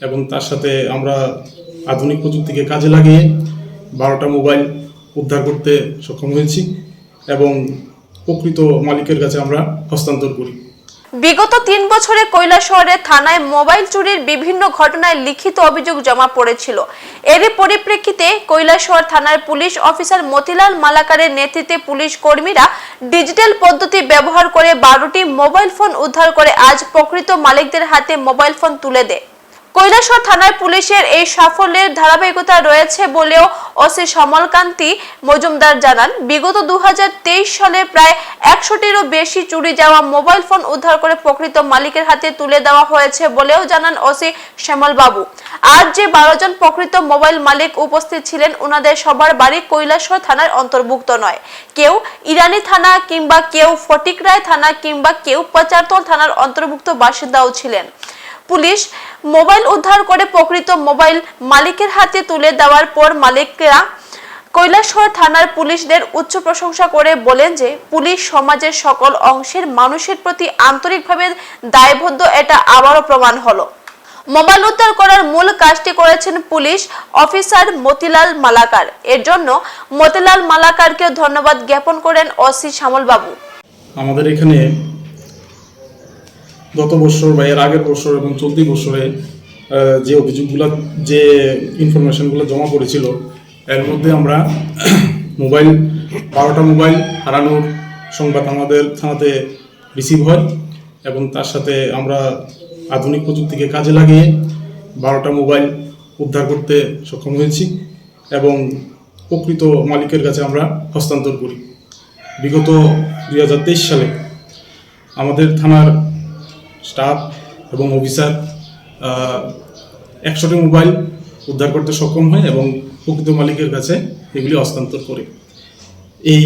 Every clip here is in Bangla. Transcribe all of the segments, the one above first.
এবং তার সাথে আমরা আধুনিক প্রযুক্তিকে কাজে লাগিয়ে বারোটা মোবাইল উদ্ধার করতে সক্ষম হয়েছি এবং প্রকৃত মালিকের কাছে আমরা হস্তান্তর করি। বিগত তিন বছরে কৈলাসহরের থানায় মোবাইল চুরির বিভিন্ন ঘটনায় লিখিত অভিযোগ জমা পড়েছিল। এরই পরিপ্রেক্ষিতে কৈলাসহর থানার পুলিশ অফিসার মতিলাল মালাকারের নেতৃত্বে পুলিশ কর্মীরা ডিজিটাল পদ্ধতি ব্যবহার করে বারোটি মোবাইল ফোন উদ্ধার করে আজ প্রকৃত মালিকদের হাতে মোবাইল ফোন তুলে দেয়। কৈলাসহর থানার পুলিশের এই সাফল্যের ধারাবাহিকতা রয়েছে বলেও ওসি সমলকান্তি মজুমদার জানান, বিগত দু হাজার তেইশ সালে প্রায় একশোটিরও বেশি চুরি যাওয়া মোবাইল ফোন উদ্ধার করে প্রকৃত মালিকের হাতে তুলে দেওয়া হয়েছে বলেও জানান ওসি শ্যামল বাবু আজ যে বারো জন প্রকৃত মোবাইল মালিক উপস্থিত ছিলেন ওনাদের সবার বাড়ি কৈলাসর থানার অন্তর্ভুক্ত নয়। কেউ ইরানি থানা কিংবা কেউ ফটিকরায় থানা কিংবা কেউ পচারতল থানার অন্তর্ভুক্ত বাসিন্দাও ছিলেন। পুলিশ মোবাইল উদ্ধার করে প্রকৃত মোবাইল মালিকের হাতে তুলে দেওয়ার পর মালিকরা কৈলাসহর থানার পুলিশদের উচ্চ প্রশংসা করে বলেন যে, পুলিশ সমাজের সকল অংশের মানুষের প্রতি আন্তরিকভাবে দায়বদ্ধ, এটা আবারও প্রমাণ হলো। মোবাইল উদ্ধার করার মূল কাজটি করেছেন পুলিশ অফিসার মতিলাল মালাকার। এর জন্য মতিলাল মালাকারকে ধন্যবাদ জ্ঞাপন করেন ওসি শ্যামল বাবু আমাদের এখানে গত বছর বা এর আগের বছর এবং চলতি বছরে যে অভিযোগগুলো, যে ইনফরমেশনগুলো জমা পড়েছিল, এর মধ্যে আমরা মোবাইল, বারোটা মোবাইল হারানোর সংবাদ আমাদের থানাতে রিসিভ হয় এবং তার সাথে আমরা আধুনিক প্রযুক্তিকে কাজে লাগিয়ে বারোটা মোবাইল উদ্ধার করতে সক্ষম হয়েছি এবং প্রকৃত মালিকের কাছে আমরা হস্তান্তর করি। বিগত দু হাজার তেইশ সালে আমাদের থানার স্টাফ এবং অফিসার একশোটি মোবাইল উদ্ধার করতে সক্ষম হয় এবং প্রকৃত মালিকের কাছে এগুলি হস্তান্তর করে। এই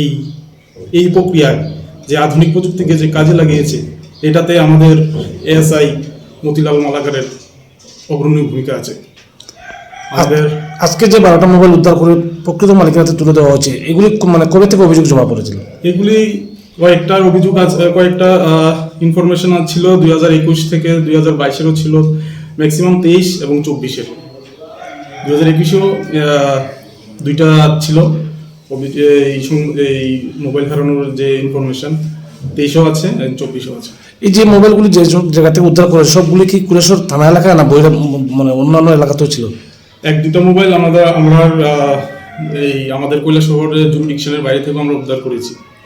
এই প্রক্রিয়ায় যে আধুনিক প্রযুক্তিকে যে কাজে লাগিয়েছে এটাতে আমাদের এএসআই মতিলাল মালাকারের অগ্রণী ভূমিকা আছে। আমাদের আজকে যে বারোটা মোবাইল উদ্ধার করে প্রকৃত মালিকের হাতে তুলে দেওয়া হচ্ছে এগুলি মানে কবে থেকে অভিযোগ জমা পড়েছিল? এগুলি কয়েকটা অভিযোগ আছে কয়েকটা ইনফরমেশন ছিল দুই হাজার একুশ থেকে দুই হাজার বাইশেরও ছিল ম্যাক্সিমাম তেইশ এবং চব্বিশের। দুই হাজার একুশেও দুইটা ছিল। এই এই মোবাইল হারানোর যে ইনফরমেশন তেইশও আছে চব্বিশও আছে। এই যে মোবাইলগুলি যে জায়গা থেকে উদ্ধার করে সবগুলি কি কুলেশ্বর থানা এলাকায় না বহিরা মানে অন্যান্য এলাকাতেও ছিল? এক দুটো মোবাইল আমাদের আমরা এই আমাদের কৈলাস শহরের জুরিডিকশনের বাইরে থেকে আমরা উদ্ধার করেছি।